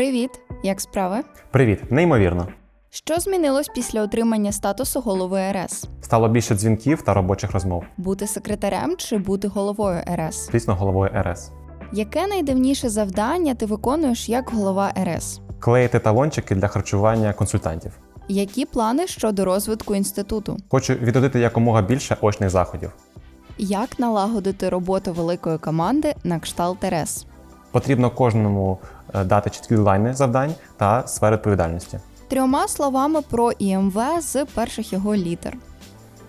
Привіт, як справи? Привіт, неймовірно. Що змінилось після отримання статусу голови РС? Стало більше дзвінків та робочих розмов. Бути секретарем чи бути головою РС? Звісно, головою РС. Яке найдивніше завдання ти виконуєш як голова РС? Клеїти талончики для харчування консультантів. Які плани щодо розвитку інституту? Хочу відводити якомога більше очних заходів. Як налагодити роботу великої команди на кшталт РС? Потрібно кожному дати чіткі лайни завдань та сфери відповідальності. Трьома словами про ІМВ з перших його літер.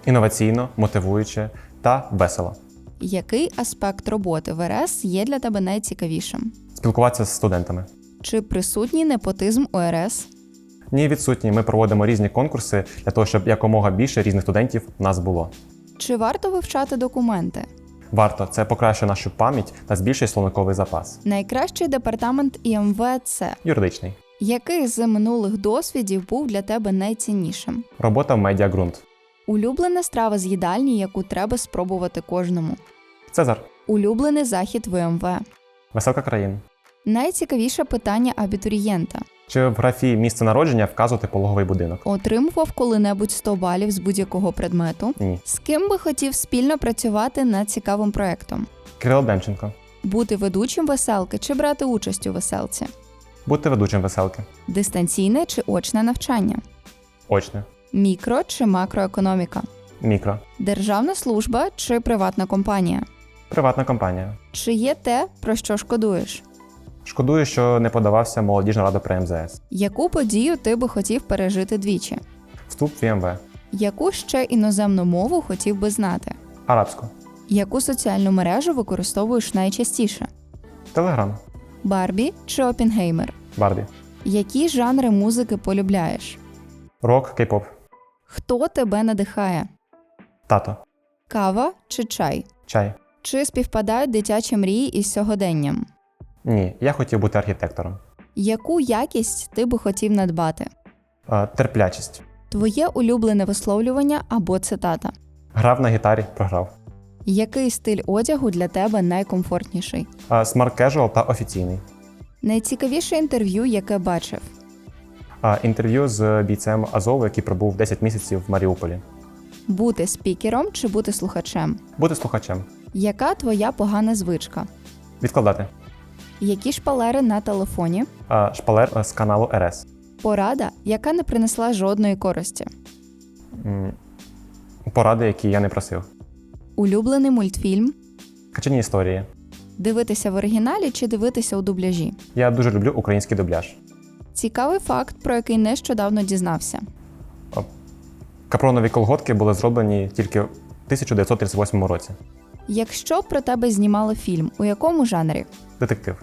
Інноваційно, мотивуюче та весело. Який аспект роботи в РС є для тебе найцікавішим? Спілкуватися з студентами. Чи присутній непотизм у РС? Ні, відсутні. Ми проводимо різні конкурси для того, щоб якомога більше різних студентів в нас було. Чи варто вивчати документи? Варто це покращує нашу пам'ять та збільшує словниковий запас. Найкращий департамент ІМВ це Юридичний. який з минулих досвідів був для тебе найціннішим? Робота в медіагрунт. Улюблена страва з їдальні, яку треба спробувати кожному. Цезар. Улюблений захід в ІМВ. Веселка країн. Найцікавіше питання абітурієнта. Чи в графі місце народження вказувати пологовий будинок? Отримував коли-небудь 100 балів з будь-якого предмету. Ні. З ким би хотів спільно працювати над цікавим проектом? Кирило Демченко. Бути ведучим веселки чи брати участь у веселці? Бути ведучим веселки. Дистанційне чи очне навчання? Очне. Мікро чи макроекономіка? Мікро. Державна служба чи приватна компанія? Приватна компанія. Чи є те, про що шкодуєш? Шкодую, що не подавався молодіжна рада при МЗС. Яку подію ти би хотів пережити двічі? Вступ в МВ. Яку ще іноземну мову хотів би знати? Арабську. Яку соціальну мережу використовуєш найчастіше? Телеграм. Барбі чи Опінгеймер? Барбі. Які жанри музики полюбляєш? Рок, кей-поп. Хто тебе надихає? Тато. Кава чи чай? Чай. Чи співпадають дитячі мрії із сьогоденням? Ні. Я хотів бути архітектором. Яку якість ти би хотів надбати? Е, терплячість. Твоє улюблене висловлювання або цитата. Грав на гітарі, програв. Який стиль одягу для тебе найкомфортніший? Смарт кежуал та офіційний. Найцікавіше інтерв'ю, яке бачив. Е, інтерв'ю з бійцем Азову, який пробув 10 місяців в Маріуполі. Бути спікером чи бути слухачем? Бути слухачем. Яка твоя погана звичка? Відкладати. Які шпалери на телефоні? Е, шпалер е, з каналу РС. Порада, яка не принесла жодної користі. М, Поради, які я не просив. Улюблений мультфільм. Качені історії. Дивитися в оригіналі чи дивитися у дубляжі. Я дуже люблю український дубляж. Цікавий факт, про який нещодавно дізнався. Капронові колготки були зроблені тільки в 1938 році. Якщо про тебе знімали фільм, у якому жанрі? Детектив.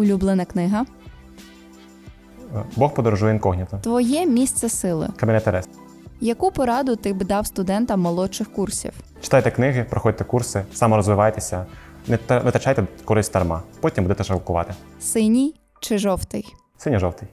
Улюблена книга. Е, Бог подорожує інкогніто. Твоє місце сили. Кабінет РС. Яку пораду ти б дав студентам молодших курсів? Читайте книги, проходьте курси, саморозвивайтеся, не витрачайте користь дарма. Потім будете жалкувати. Синій чи жовтий? Синьо-жовтий.